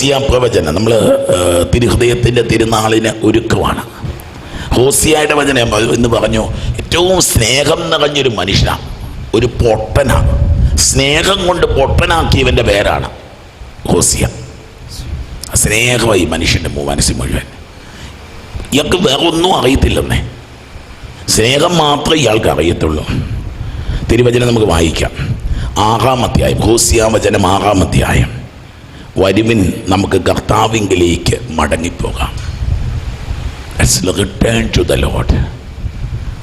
ഹോസിയ പ്രവചനം. നമ്മൾ തിരുഹൃദയത്തിന്റെ തിരുനാളിന് ഒരുക്കമാണ്. ഹോസിയായുടെ വചനം എന്ന് പറഞ്ഞു ഏറ്റവും സ്നേഹം നിറഞ്ഞൊരു മനുഷ്യനാണ് ഒരു പൊട്ടനാണ് സ്നേഹം കൊണ്ട് പൊട്ടനാക്കിയവന്റെ പേരാണ് ഹോസിയ. സ്നേഹമായി മനുഷ്യന്റെ മനസ്സിൽ മുഴുവൻ. ഇയാൾക്ക് വേറെ ഒന്നും അറിയത്തില്ലെന്നേ. സ്നേഹം മാത്രമേ ഇയാൾക്ക് അറിയത്തുള്ളൂ. തിരുവചനം നമുക്ക് വായിക്കാം. ആറാം അധ്യായം ഹോസിയ വചനം ആറാം അധ്യായം. വരുവിൻ നമുക്ക് കർത്താവിങ്കിലേക്ക് മടങ്ങിപ്പോകാം. റിട്ടേൺ ടു ദ ലോഡ്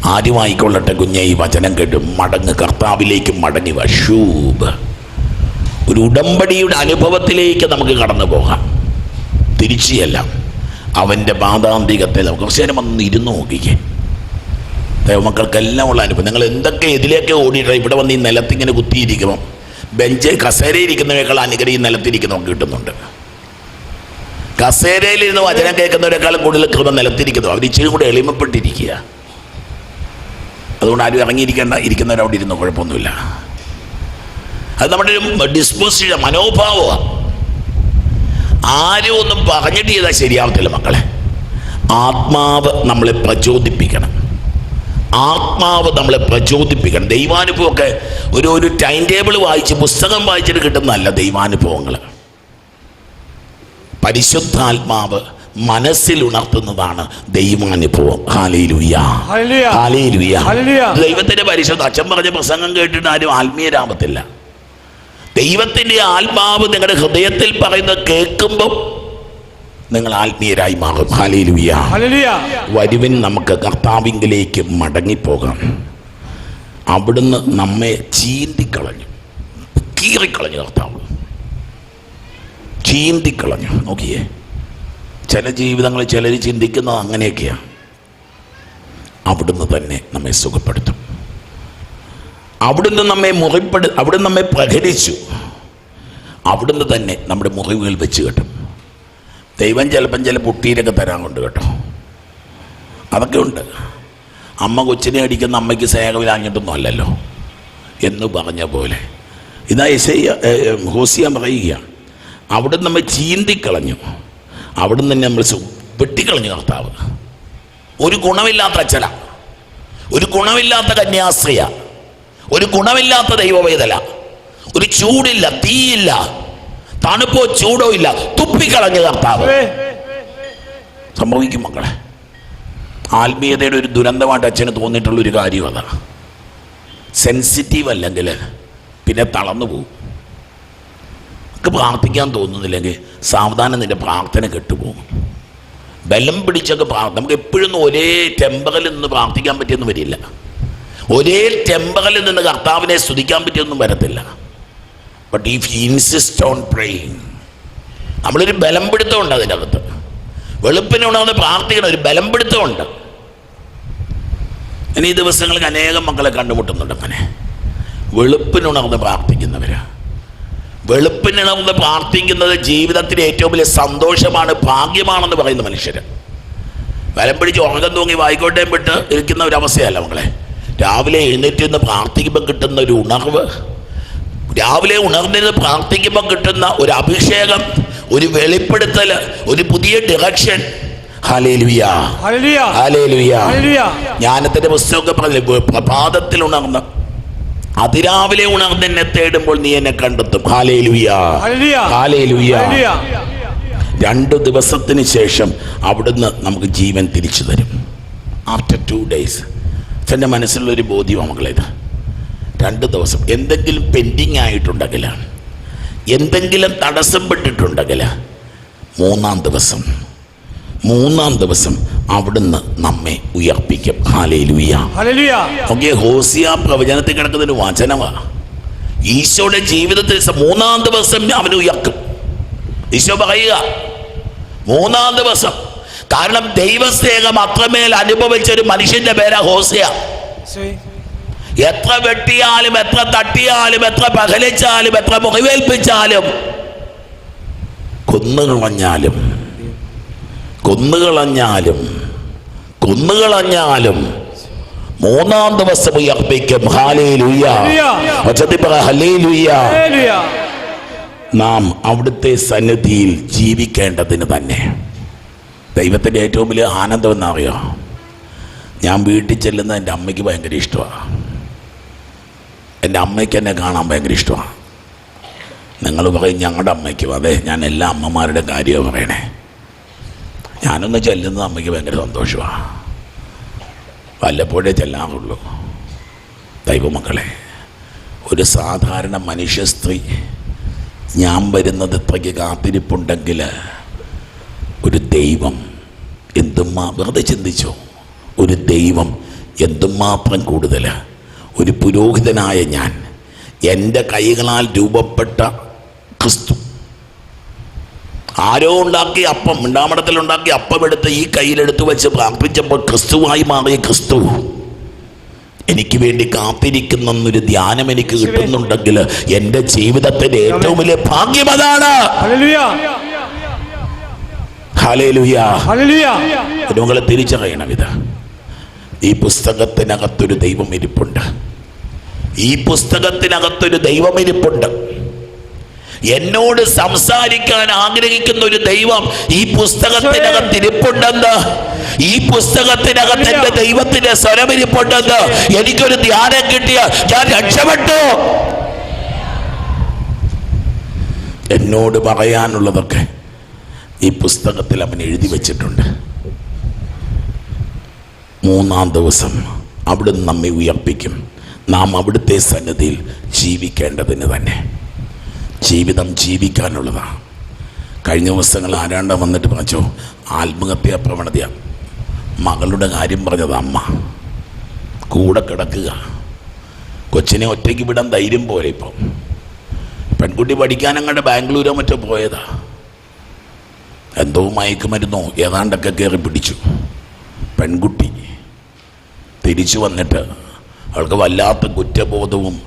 ആദ്യമായിക്കൊള്ളട്ടെ കുഞ്ഞെ ഈ വചനം കേട്ട് മടങ്ങ് കർത്താവിലേക്ക് മടങ്ങി വശൂബ് ഒരു ഉടമ്പടിയുടെ അനുഭവത്തിലേക്ക് നമുക്ക് കടന്നു പോകാം. തിരിച്ചല്ല ചെല്ലാം. അവന്റെ പാതാന്തികത്തെ നമുക്ക് കുറച്ച് നേരം വന്ന് ഇരുന്ന് നോക്കിക്കേ. ദൈവമക്കൾക്കെല്ലാം ഉള്ള അനുഭവം. നിങ്ങൾ എന്തൊക്കെ ഇതിലേക്ക് ഓടിയിട്ട് ഇവിടെ വന്ന് ഈ നിലത്തിങ്ങനെ കുത്തിയിരിക്കുമ്പോൾ ബെഞ്ച് കസേരയിരിക്കുന്നവരെക്കാൾ അനുഗ്രഹം നിലത്തിരിക്കുന്ന നിലത്തിരിക്കുന്നവർക്ക് കിട്ടുന്നുണ്ട്. കസേരയിലിരുന്ന് വചനം കേൾക്കുന്നവരെക്കാളും കൂടുതൽ കൃപ നിലത്തിരിക്കുന്നു. അവർ ഇച്ചിരി കൂടെ എളിമപ്പെട്ടിരിക്കുക. അതുകൊണ്ട് ആരും ഇറങ്ങിയിരിക്കേണ്ട ഇരിക്കുന്നവരവിടെ ഇരുന്നു കുഴപ്പമൊന്നുമില്ല. അത് നമ്മുടെ ഒരു ഡിസ്പോസിഷൻ മനോഭാവമാണ് ആരും ഒന്നും പറഞ്ഞിട്ട് ചെയ്താൽ ശരിയാവത്തില്ല മക്കളെ. ആത്മാവ് നമ്മളെ പ്രചോദിപ്പിക്കണം. ആത്മാവ് നമ്മളെ പ്രചോദിപ്പിക്കണം. ദൈവാനുഭവമൊക്കെ ഒരു ഒരു ടൈം ടേബിൾ വായിച്ച് പുസ്തകം വായിച്ചിട്ട് കിട്ടുന്നതല്ല ദൈവാനുഭവങ്ങൾ. പരിശുദ്ധാത്മാവ് മനസ്സിൽ ഉണർത്തുന്നതാണ് ദൈവാനുഭവം. ദൈവത്തിന്റെ പരിശുദ്ധ അച്ഛൻ പറഞ്ഞ പ്രസംഗം കേട്ടിട്ട് ആരും ആത്മീയരാമത്തില്ല ദൈവത്തിന്റെ ആത്മാവ് നിങ്ങളുടെ ഹൃദയത്തിൽ പറയുന്നത് കേൾക്കുമ്പോൾ നിങ്ങൾ ആത്മീയരായി മാറും. ഹല്ലേലൂയ. വരുവിൻ നമുക്ക് കർത്താവിങ്കിലേക്ക് മടങ്ങിപ്പോകാം. അവിടുന്ന് നമ്മെ ചീന്തിക്കളഞ്ഞു. കീറിക്കളഞ്ഞു കർത്താവ്. ചീന്തിക്കളഞ്ഞു. നോക്കിയേ. ചില ജീവിതങ്ങൾ ചിലർ ചിന്തിക്കുന്നത് അങ്ങനെയൊക്കെയാണ് അവിടുന്ന് തന്നെ നമ്മെ സുഖപ്പെടുത്തും. അവിടുന്ന് നമ്മെ മുറിപ്പെടു അവിടുന്ന് നമ്മെ പ്രഹരിച്ചു. അവിടുന്ന് തന്നെ നമ്മുടെ മുറിവുകൾ വെച്ച് കെട്ടും. ദൈവം ചിലപ്പം ചില പുട്ടീരൊക്കെ തരാൻ കൊണ്ട് കേട്ടോ. അതൊക്കെ ഉണ്ട്. അമ്മ കൊച്ചിനെ അടിക്കുന്ന അമ്മയ്ക്ക് സ്നേഹമില്ലാഞ്ഞിട്ടൊന്നും അല്ലല്ലോ. എന്ന് പറഞ്ഞ പോലെ. ഇതാ എസ് ഹോസിയ പറയുക അവിടെ നമ്മൾ ചീന്തിക്കളഞ്ഞു. അവിടെ തന്നെ നമ്മൾ വെട്ടിക്കളഞ്ഞു കർത്താവ്. ഒരു ഗുണമില്ലാത്ത അച്ഛല ഒരു ഗുണമില്ലാത്ത കന്യാസ്ത്രീയ. ഒരു ഗുണമില്ലാത്ത ദൈവവേദല ഒരു ചൂടില്ല തീയില്ല. തണുപ്പോ ചൂടോ ഇല്ല. തുപ്പിക്കളഞ്ഞ കർത്താവ് സംഭവിക്കും മക്കളെ. ആത്മീയതയുടെ ഒരു ദുരന്തമായിട്ട് അച്ഛന് തോന്നിയിട്ടുള്ള ഒരു കാര്യം അതാണ്. സെൻസിറ്റീവ് അല്ലെങ്കിൽ പിന്നെ തളർന്നു പോകും. നമുക്ക് പ്രാർത്ഥിക്കാൻ തോന്നുന്നില്ലെങ്കിൽ സാവധാനം നിന്റെ പ്രാർത്ഥന കെട്ടുപോകും. ബലം പിടിച്ചൊക്കെ പ്രാർത്ഥന നമുക്ക് എപ്പോഴും ഒരേ ടെമ്പറിൽ നിന്ന് പ്രാർത്ഥിക്കാൻ പറ്റിയൊന്നും വരില്ല. ഒരേ ടെമ്പറിൽ നിന്ന് കർത്താവിനെ സ്തുതിക്കാൻ പറ്റിയൊന്നും വരത്തില്ല. But if insist on praying നമ്മളൊരു ബലം പിടുത്തമുണ്ട് അതിന്റെ അകത്ത് വെളുപ്പിനുണർന്ന് പ്രാർത്ഥിക്കണം ഒരു ബലം പിടുത്തമുണ്ട് ഇനി ഈ ദിവസങ്ങളിൽ അനേകം മക്കളെ കണ്ടുമുട്ടുന്നുണ്ട് അങ്ങനെ. വെളുപ്പിനുണർന്ന് പ്രാർത്ഥിക്കുന്നവർ വെളുപ്പിനുണർന്ന് പ്രാർത്ഥിക്കുന്നത് ജീവിതത്തിലെ ഏറ്റവും വലിയ സന്തോഷമാണ് ഭാഗ്യമാണെന്ന് പറയുന്ന മനുഷ്യർ വലം പിടിച്ച് ഉറക്കം തൂങ്ങി വായിക്കോട്ടേം വിട്ട് ഇരിക്കുന്ന ഒരു അവസ്ഥയല്ല മക്കളെ. രാവിലെ എഴുന്നേറ്റ് നിന്ന് പ്രാർത്ഥിക്കുമ്പോൾ കിട്ടുന്ന ഒരു ഉണർവ് രാവിലെ ഉണർന്നിരുന്ന് പ്രാർത്ഥിക്കുമ്പോൾ കിട്ടുന്ന ഒരു അഭിഷേകം ഒരു വെളിപ്പെടുത്തൽ ഒരു പുതിയ ഡിറക്ഷൻ. ജ്ഞാനത്തിന്റെ പുസ്തകമൊക്കെ പറഞ്ഞു പ്രഭാതത്തിൽ ഉണർന്ന്. അതിരാവിലെ ഉണർന്ന് എന്നെ തേടുമ്പോൾ നീ എന്നെ കണ്ടെത്തും. രണ്ട് ദിവസത്തിന് ശേഷം അവിടുന്ന് നമുക്ക് ജീവൻ തിരിച്ചു തരും. ആഫ്റ്റർ ടു ഡേയ്സ് എന്റെ മനസ്സിലുള്ളൊരു ബോധ്യമാണ് മക്കളേത് രണ്ട് ദിവസം. എന്തെങ്കിലും പെൻഡിങ് ആയിട്ടുണ്ടെങ്കിൽ എന്തെങ്കിലും തടസ്സം പെട്ടിട്ടുണ്ടെങ്കിൽ മൂന്നാം ദിവസം. മൂന്നാം ദിവസം അവിടുന്ന് നമ്മെ ഉയർപ്പിക്കും. ഹാലേലുയ ഹോസിയ പ്രവചനത്തിൽ കിടക്കുന്നൊരു വചനമാ. വചനമാണ് ഈശോയുടെ ജീവിതത്തിൽ മൂന്നാം ദിവസം അവനെ ഉയർക്കും. ഈശോ പറയുക മൂന്നാം ദിവസം. കാരണം ദൈവസ്നേഹം അത്രമേൽ അനുഭവിച്ച ഒരു മനുഷ്യന്റെ പേരാ ഹോസിയ. എത്ര വെട്ടിയാലും എത്ര തട്ടിയാലും എത്ര പകലിച്ചാലും എത്ര മുറിവേൽപ്പിച്ചാലും കൊന്നുകളഞ്ഞാലും കൊന്നുകളഞ്ഞാലും കൊന്നുകളഞ്ഞാലും മൂന്നാം ദിവസം ഉയർപ്പിക്കും. നാം അവിടുത്തെ സന്നിധിയിൽ ജീവിക്കേണ്ടതിന് തന്നെ. ദൈവത്തിന്റെ ഏറ്റവും വലിയ ആനന്ദം എന്നറിയോ? ഞാൻ വീട്ടിൽ ചെല്ലുന്ന എന്റെ അമ്മയ്ക്ക് ഭയങ്കര ഇഷ്ടമാണ്. എന്റെ അമ്മയ്ക്ക് എന്നെ കാണാൻ ഭയങ്കര ഇഷ്ടമാണ്. നിങ്ങൾ പറയും ഞങ്ങളുടെ അമ്മയ്ക്കും അതെ ഞാൻ എല്ലാ അമ്മമാരുടെ കാര്യമാണ് പറയണേ. ഞാനൊന്ന് ചെല്ലുന്നത് അമ്മയ്ക്ക് ഭയങ്കര സന്തോഷമാണ് വല്ലപ്പോഴേ ചെല്ലാറുള്ളൂ. ദൈവമക്കളെ ഒരു സാധാരണ മനുഷ്യ സ്ത്രീ ഞാൻ വരുന്നത് ഇത്രയ്ക്ക് കാത്തിരിപ്പുണ്ടെങ്കിൽ ഒരു ദൈവം എന്തുമാ വെറുതെ ചിന്തിച്ചോ? ഒരു ദൈവം എന്തുമാത്രം കൂടുതൽ ഒരു പുരോഹിതനായ ഞാൻ എന്റെ കൈകളാൽ രൂപപ്പെട്ട ക്രിസ്തു. ആരോ ഉണ്ടാക്കിയ അപ്പം മിണ്ടാമടത്തിൽ ഉണ്ടാക്കിയ അപ്പം എടുത്ത് ഈ കയ്യിലെടുത്ത് വെച്ച് പ്രാർത്ഥിച്ചപ്പോൾ ക്രിസ്തുവായി മാറിയ ക്രിസ്തു എനിക്ക് വേണ്ടി കാത്തിരിക്കുന്നൊരു ധ്യാനം എനിക്ക് കിട്ടുന്നുണ്ടെങ്കിൽ എന്റെ ജീവിതത്തിന്റെ ഏറ്റവും വലിയ ഭാഗ്യം അതാണ്. തിരിച്ചറിയണം ഇത്. ഈ പുസ്തകത്തിനകത്തൊരു ദൈവം ഇരിപ്പുണ്ട്. ഈ പുസ്തകത്തിനകത്തൊരു ദൈവമിരിപ്പുണ്ട്. എന്നോട് സംസാരിക്കാൻ ആഗ്രഹിക്കുന്ന ഒരു ദൈവം ഈ പുസ്തകത്തിനകത്ത് ഇരിപ്പുണ്ടെന്ന് ഈ പുസ്തകത്തിനകത്ത് എന്റെ ദൈവത്തിന്റെ സ്വരം ഇരിപ്പുണ്ടെന്ന് എനിക്കൊരു ധ്യാനം കിട്ടിയ ഞാൻ രക്ഷപ്പെട്ടു. എന്നോട് പറയാനുള്ളതൊക്കെ ഈ പുസ്തകത്തിൽ അവൻ എഴുതി വച്ചിട്ടുണ്ട്. മൂന്നാം ദിവസം അവിടുന്ന് നമ്മെ ഉയർപ്പിക്കും. നാം അവിടുത്തെ സന്നദ്ധിയിൽ ജീവിക്കേണ്ടതിന് തന്നെ. ജീവിതം ജീവിക്കാനുള്ളതാണ് കഴിഞ്ഞ ദിവസങ്ങൾ ആരാണ്ട വന്നിട്ട് പറഞ്ഞോ? ആത്മഹത്യാ പ്രവണതയ. മകളുടെ കാര്യം പറഞ്ഞത് അമ്മ. കൂടെ കിടക്കുക. കൊച്ചിനെ ഒറ്റയ്ക്ക് വിടാൻ ധൈര്യം പോലെ ഇപ്പം. പെൺകുട്ടി പഠിക്കാനങ്ങടെ ബാംഗ്ലൂരോ മറ്റോ പോയതാ. എന്തോ മയക്കുമരുന്നോ ഏതാണ്ടൊക്കെ കയറി പിടിച്ചു. പെൺകുട്ടി തിരിച്ചു വന്നിട്ട് അവൾക്ക് വല്ലാത്ത കുറ്റബോധവും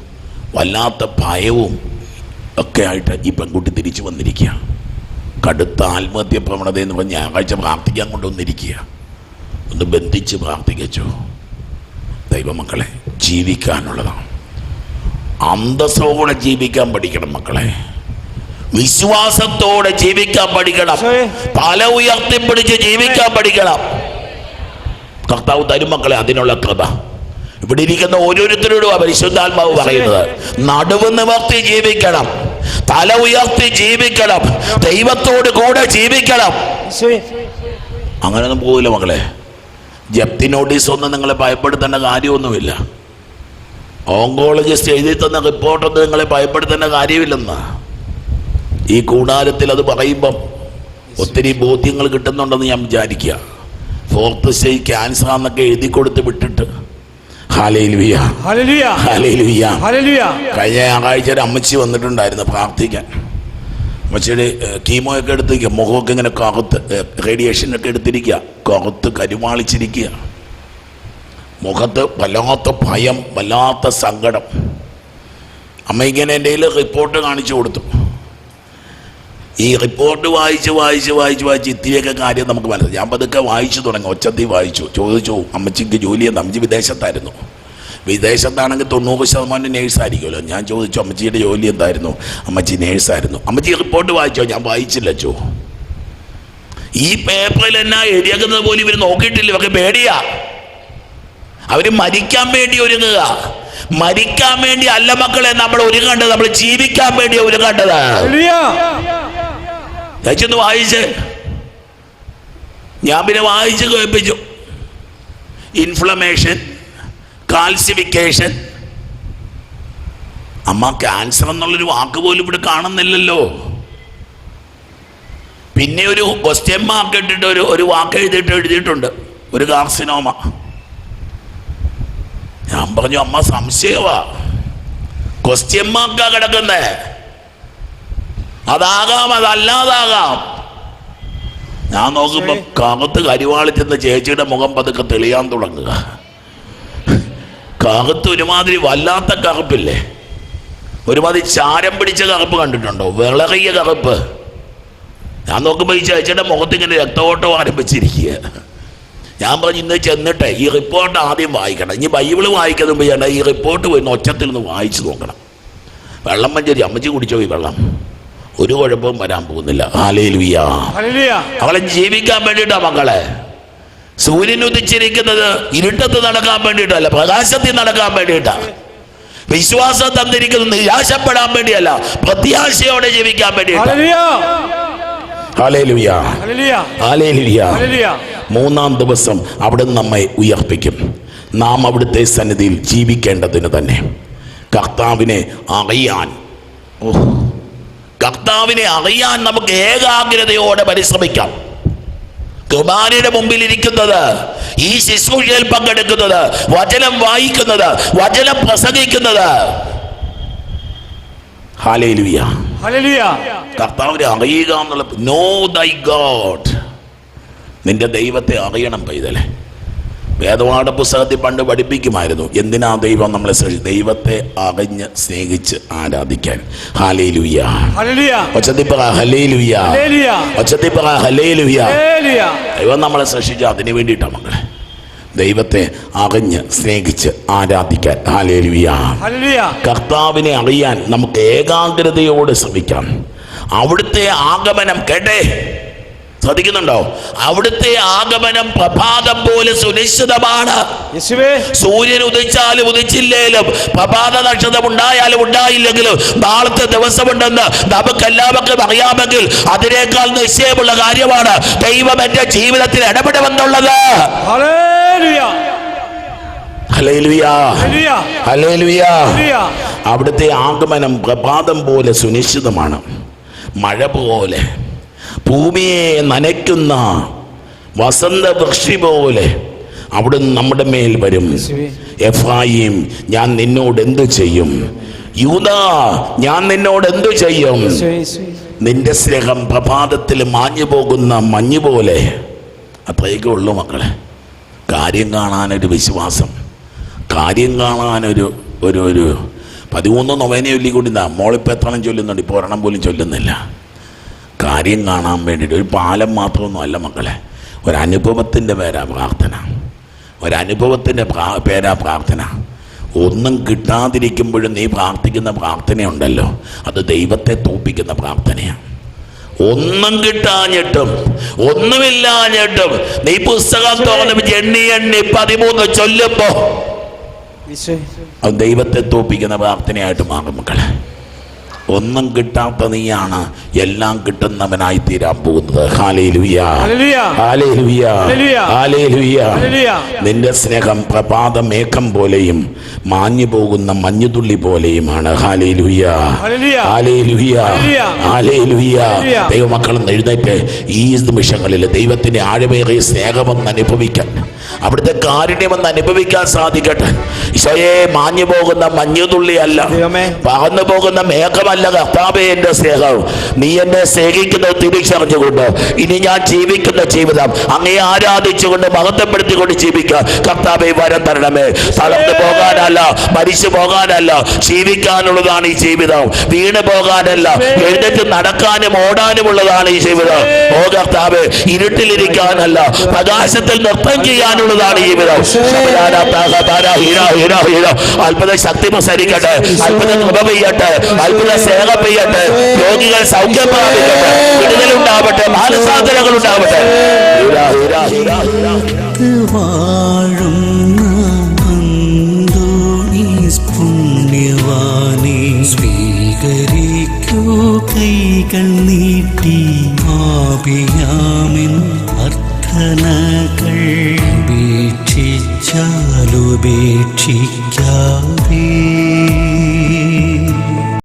വല്ലാത്ത ഭയവും ഒക്കെ ആയിട്ട് ഈ പെൺകുട്ടി തിരിച്ചു വന്നിരിക്കുക. കടുത്ത ആത്മഹത്യ പ്രവണത എന്ന് പറഞ്ഞ് ഞായറാഴ്ച പ്രാർത്ഥിക്കാൻ കൊണ്ടുവന്നിരിക്കുക. ഒന്ന് ബന്ധിച്ച് പ്രാർത്ഥിക്കച്ചു. ദൈവമക്കളെ ജീവിക്കാനുള്ളതാണ്. അന്തസ്സോടെ ജീവിക്കാൻ പഠിക്കണം മക്കളെ. വിശ്വാസത്തോടെ ജീവിക്കാൻ പഠിക്കണം. പല ഉയർത്തിപ്പിടിച്ച് ജീവിക്കാൻ പഠിക്കണം. കർത്താവ് തരും മക്കളെ അതിനുള്ള കൃപ. ഇവിടെ ഇരിക്കുന്ന ഓരോരുത്തരോടും പരിശുദ്ധാത്മാവ് പറയുന്നത്. നടുവ് നിവർത്തി ജീവിക്കണം. തല ഉയർത്തി ജീവിക്കണം. ദൈവത്തോട് കൂടെ ജീവിക്കണം. അങ്ങനെയൊന്നും പോകില്ല മകളെ ജപ്തി നോട്ടീസ് ഒന്നും നിങ്ങളെ ഭയപ്പെടുത്തേണ്ട കാര്യമൊന്നുമില്ല. ഓങ്കോളജിസ്റ്റ് എഴുതി തന്ന റിപ്പോർട്ടൊന്നും നിങ്ങളെ ഭയപ്പെടുത്തേണ്ട കാര്യമില്ലെന്ന്. ഈ കൂടാരത്തിൽ അത് പറയുമ്പം ഒത്തിരി ബോധ്യങ്ങൾ കിട്ടുന്നുണ്ടെന്ന് ഞാൻ വിചാരിക്കുക. ഫോർത്ത് സ്റ്റേജ് ക്യാൻസർ എന്നൊക്കെ എഴുതി കൊടുത്ത് വിട്ടിട്ട് കഴിഞ്ഞ ഞായറാഴ്ച ഒരു അമ്മച്ചി വന്നിട്ടുണ്ടായിരുന്നു പ്രാർത്ഥിക്കാൻ. അമ്മച്ചിയുടെ കീമോയൊക്കെ എടുത്തിരിക്കുക. മുഖമൊക്കെ ഇങ്ങനെ കറുത്ത് റേഡിയേഷൻ ഒക്കെ എടുത്തിരിക്കുക. കറുത്ത് കരുമാളിച്ചിരിക്കുക. മുഖത്ത് വല്ലാത്ത ഭയം വല്ലാത്ത സങ്കടം. അമ്മ ഇങ്ങനെ എന്റെ റിപ്പോർട്ട് കാണിച്ചു കൊടുത്തു. ഈ റിപ്പോർട്ട് വായിച്ച് വായിച്ച് വായിച്ച് വായിച്ച് ഇത്തിരിയൊക്കെ കാര്യം നമുക്ക് മനസ്സിലായി. ഞാൻ പതുക്കെ വായിച്ചു തുടങ്ങി. ഒച്ചത്തി വായിച്ചു. ചോദിച്ചു അമ്മച്ചിക്ക് ജോലി ചെയ്യുന്ന അമ്മച്ചി വിദേശത്തായിരുന്നു. വിദേശത്താണെങ്കിൽ തൊണ്ണൂറ് ശതമാനം നേഴ്സായിരിക്കുമല്ലോ ഞാൻ ചോദിച്ചു അമ്മച്ചിയുടെ ജോലി എന്തായിരുന്നു? അമ്മച്ചി നേഴ്സായിരുന്നു അമ്മച്ചി റിപ്പോർട്ട് വായിച്ചോ? ഞാൻ വായിച്ചില്ല ചോ ഈ പേപ്പറിൽ എന്നാ എഴുതിയേക്കുന്നത് പോലും ഇവർ നോക്കിയിട്ടില്ല. ഇവർക്ക് പേടിയാ. അവർ മരിക്കാൻ വേണ്ടി ഒരുങ്ങുക. മരിക്കാൻ വേണ്ടി അല്ല മക്കളെ നമ്മൾ ഒരുങ്ങേണ്ടത് നമ്മൾ ജീവിക്കാൻ വേണ്ടി ഒരുങ്ങേണ്ടത് ചേച്ചൊന്ന് വായിച്ച്. ഞാൻ പിന്നെ വായിച്ച് കേൾപ്പിച്ചു. ഇൻഫ്ലമേഷൻ കാൽസിഫിക്കേഷൻ അമ്മ ക്യാൻസർ എന്നുള്ളൊരു വാക്ക് പോലും ഇവിടെ കാണുന്നില്ലല്ലോ. പിന്നെ ഒരു ക്വസ്റ്റ്യൻ മാർക്ക് ഇട്ടിട്ട് ഒരു ഒരു വാക്ക് എഴുതിയിട്ട് എഴുതിയിട്ടുണ്ട്. ഒരു കാർസിനോമ ഞാൻ പറഞ്ഞു അമ്മ സംശയവാ. ക്വസ്റ്റ്യൻ മാർക്കാ കിടക്കുന്നേ. അതാകാം അതല്ലാതാകാം. ഞാൻ നോക്കുമ്പോ കാകത്ത് കരിവാളി ചെന്ന ചേച്ചിയുടെ മുഖം പതുക്കെ തെളിയാൻ തുടങ്ങുക. കാകത്ത് ഒരുമാതിരി വല്ലാത്ത കറുപ്പില്ലേ? ഒരുമാതിരി ചാരം പിടിച്ച കറുപ്പ് കണ്ടിട്ടുണ്ടോ? വിളകിയ കറുപ്പ്. ഞാൻ നോക്കുമ്പോൾ ഈ ചേച്ചിയുടെ മുഖത്ത് ഇങ്ങനെ രക്തവോട്ടം ആരംഭിച്ചിരിക്കുക ഞാൻ പറഞ്ഞു ഇന്ന് ചെന്നിട്ട് ഈ റിപ്പോർട്ട് ആദ്യം വായിക്കണം. ഇനി ബൈബിൾ വായിക്കുന്നത് മുമ്പ് ഈ റിപ്പോർട്ട് പോയി ഒച്ചത്തിൽ നിന്ന് വായിച്ചു നോക്കണം. വെള്ളം മഞ്ചേരി അമ്മച്ചി കുടിച്ചോ ഈ വെള്ളം? ഒരു കുഴപ്പവും വരാൻ പോകുന്നില്ല. ഹല്ലേലൂയ. അവളെ ജീവിക്കാൻ വേണ്ടിയിട്ടാ മക്കളെ. സൂര്യൻ ഉദിച്ചിരിക്കുന്നത് ഇരുട്ടത്ത് നടക്കാൻ വേണ്ടിയിട്ടല്ല പ്രകാശത്തിൽ നടക്കാൻ വേണ്ടിയിട്ടാ. വിശ്വാസം തന്നിരിക്കുന്നത് നിരാശപ്പെടാൻ വേണ്ടിയല്ല പ്രത്യാശയോടെ ജീവിക്കാൻ വേണ്ടിയിട്ടാ. മൂന്നാം ദിവസം അവിടെ നമ്മെ ഉയർപ്പിക്കും. നാം അവിടുത്തെ സന്നിധിയിൽ ജീവിക്കേണ്ടതിന് തന്നെ. കർത്താവിനെ അറിയാൻ. ഓ കർത്താവിനെ അറിയാൻ നമുക്ക് ഏകാഗ്രതയോടെ പരിശ്രമിക്കാം. കുർബാനയുടെ മുമ്പിൽ ഇരിക്കുന്നത് ഈ ശുശ്രൂഷയിൽ പങ്കെടുക്കുന്നത് വചനം വായിക്കുന്നത് വചനം പ്രസംഗിക്കുന്നത്. കർത്താവിനെ അറിയുക എന്നുള്ള നോ ദൈ ഗോഡ് നിന്റെ ദൈവത്തെ അറിയണം പൈതലെ. വേദപാഠ പുസ്തകത്തിൽ പണ്ട് പഠിപ്പിക്കുമായിരുന്നു. എന്തിനാ ദൈവം നമ്മളെ സൃഷ്ടി? ദൈവത്തെ അറിഞ്ഞ് സ്നേഹിച്ച് ആരാധിക്കാൻ. ഹാലേലുയ്യ ഹല്ലേലൂയ. ഒച്ചത്തിപ്പറ ഹലേലുയ്യ ഹല്ലേലൂയ. ഒച്ചത്തിപ്പറ ഹലേലുയ്യ ഹല്ലേലൂയ. ദൈവം നമ്മളെ സൃഷ്ടിച്ചു. അതിന് വേണ്ടിയിട്ടാണ് മക്കളെ. ദൈവത്തെ അറിഞ്ഞ് സ്നേഹിച്ച് ആരാധിക്കാൻ. ഹാലേലുയ്യ കർത്താവിനെ അറിയാൻ നമുക്ക് ഏകാഗ്രതയോട് ശ്രമിക്കാം. അവിടുത്തെ ആഗമനം കേട്ടെ. ശ്രദ്ധിക്കുന്നുണ്ടോ അവിടുത്തെ ആഗമനം പ്രഭാതം പോലെ സുനിശ്ചിതമാണ്. സൂര്യൻ ഉദിച്ചാലും ഉദിച്ചില്ലേലും പ്രഭാത നക്ഷത്രം ഉണ്ടായാലും ഉണ്ടായില്ലെങ്കിലും നാളത്തെ ദിവസമുണ്ടെന്ന് നമുക്ക് എല്ലാവർക്കും അറിയാമെങ്കിൽ അതിനേക്കാൾ നിശ്ചയമുള്ള കാര്യമാണ് ദൈവം എന്റെ ജീവിതത്തിൽ ഇടപെടുമെന്നുള്ളത്. അവിടുത്തെ ആഗമനം പ്രഭാതം പോലെ സുനിശ്ചിതമാണ്. മഴ പോലെ. ഭൂമിയെ നനയ്ക്കുന്ന വസന്തവൃഷ്ടി പോലെ അവിടെ നമ്മുടെ മേൽ വരും. എഫായിം ഞാൻ നിന്നോട് എന്തു ചെയ്യും? യൂത ഞാൻ നിന്നോട് എന്തു ചെയ്യും? നിന്റെ സ്നേഹം പ്രഭാതത്തിൽ മാഞ്ഞു പോകുന്ന മഞ്ഞു പോലെ. അത്രയൊക്കെ ഉള്ളു മക്കളെ. കാര്യം കാണാനൊരു വിശ്വാസം. കാര്യം കാണാനൊരു ഒരു ഒരു പതിമൂന്നോ നൊവേന ചൊല്ലിക്കൊണ്ടിരുന്ന. മോളിപ്പോൾ എത്രണം ചൊല്ലുന്നുണ്ട്? ഇപ്പോൾ ഒരെണ്ണം പോലും ചൊല്ലുന്നില്ല. കാര്യം കാണാൻ വേണ്ടിയിട്ട് ഒരു പാലം മാത്രമൊന്നും അല്ല മക്കളെ. ഒരനുഭവത്തിന്റെ പേരാ പ്രാർത്ഥന. ഒരനുഭവത്തിന്റെ പ്രാ പേരാ പ്രാർത്ഥന. ഒന്നും കിട്ടാതിരിക്കുമ്പോഴും നീ പ്രാർത്ഥിക്കുന്ന പ്രാർത്ഥനയുണ്ടല്ലോ. അത് ദൈവത്തെ തോപ്പിക്കുന്ന പ്രാർത്ഥനയാണ് ഒന്നും കിട്ടാഞ്ഞിട്ടും ഒന്നുമില്ലാഞ്ഞിട്ടും നീ പുസ്തകം തുറന്ന് എണ്ണി എണ്ണി പതിമൂന്ന് ചൊല്ലുമ്പോ ദൈവത്തെ തോപ്പിക്കുന്ന പ്രാർത്ഥനയായിട്ട് മാറും മക്കളെ. ഒന്നും കിട്ടാത്ത നീയാണ് എല്ലാം കിട്ടുന്നവനായി തീരാൻ പോകുന്നത് നിന്റെ സ്നേഹം പ്രഭാത മേഘം പോലെയും മാഞ്ഞു പോകുന്ന മഞ്ഞുതുള്ളി പോലെയുമാണ്. ദൈവമക്കൾ എഴുന്നേറ്റ് ഈ നിമിഷങ്ങളിൽ ദൈവത്തിന്റെ ആഴമേറിയ സ്നേഹമെന്ന് അനുഭവിക്കാൻ അവിടുത്തെ കാരുണ്യമെന്ന് അനുഭവിക്കാൻ സാധിക്കട്ടെ ഈശോയെ മാഞ്ഞു പോകുന്ന മഞ്ഞുതുള്ളി അല്ല ദൈവമേ. പറന്നു പോകുന്ന മേഘമല്ല കർത്താവേ എന്റെ സ്നേഹം. നീ എന്നെ സ്നേഹിക്കുന്നത് തിരിച്ചറിഞ്ഞുകൊണ്ട് ഇനി ഞാൻ ജീവിക്കുന്ന ജീവിതം അങ്ങേ ആരാധിച്ചുകൊണ്ട് മഹത്വപ്പെടുത്തിക്കൊണ്ട് ജീവിക്കുക കർത്താവെ വരം തരണമേ. തളർന്നു പോകാനല്ല മരിച്ചു പോകാനല്ല ജീവിക്കാനുള്ളതാണ് ഈ ജീവിതം. വീണ് പോകാനല്ല എഴുന്നേറ്റ് നടക്കാനും ഓടാനുമുള്ളതാണ് ഈ ജീവിതം. ഓ കർത്താവ് ഇരുട്ടിലിരിക്കാനല്ല പ്രകാശത്തിൽ നൃത്തം ചെയ്യാനുള്ളതാണ് ഈ ജീവിതം. അത്ഭുത ശക്തി പ്രസരിക്കട്ടെ അത്ഭുത കൃപ പെയ്യട്ടെ അത്ഭുത സ്നേഹം പെയ്യട്ടെ രോഗികൾ സൗഖ്യം പ്രാപിക്കട്ടെ വിടുതലുണ്ടാവട്ടെ ഉണ്ടാവട്ടെ പുണ്യവാനെ സ്വീകരിക്കൂ ആപിയാമിൻ അർത്ഥനകൾ. ഉപേക്ഷിച്ചാലുപേക്ഷിക്കാം